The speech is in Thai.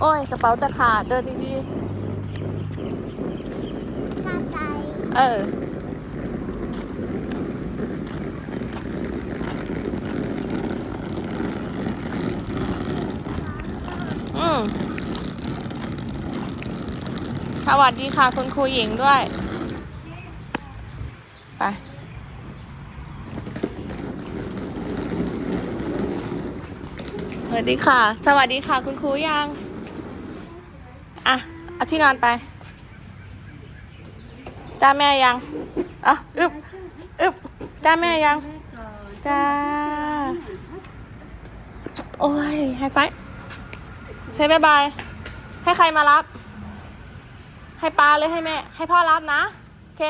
โอ้ย กระเป๋าจะขาดเดินดีตาใจๆเออ อืม สวัสดีค่ะ คุณครูหญิงด้วย ไป สวัสดีค่ะ สวัสดีค่ะ คุณครูยัง อะ เอาที่นอนไป จ้าแม่ยัง อะ อึบอึบจ้าแม่ยัง จ้า โอ้ยไฮไฟเซบายบาย ให้ใครมารับ ให้ปาเลยให้แม่ ให้พ่อรับนะ โอเค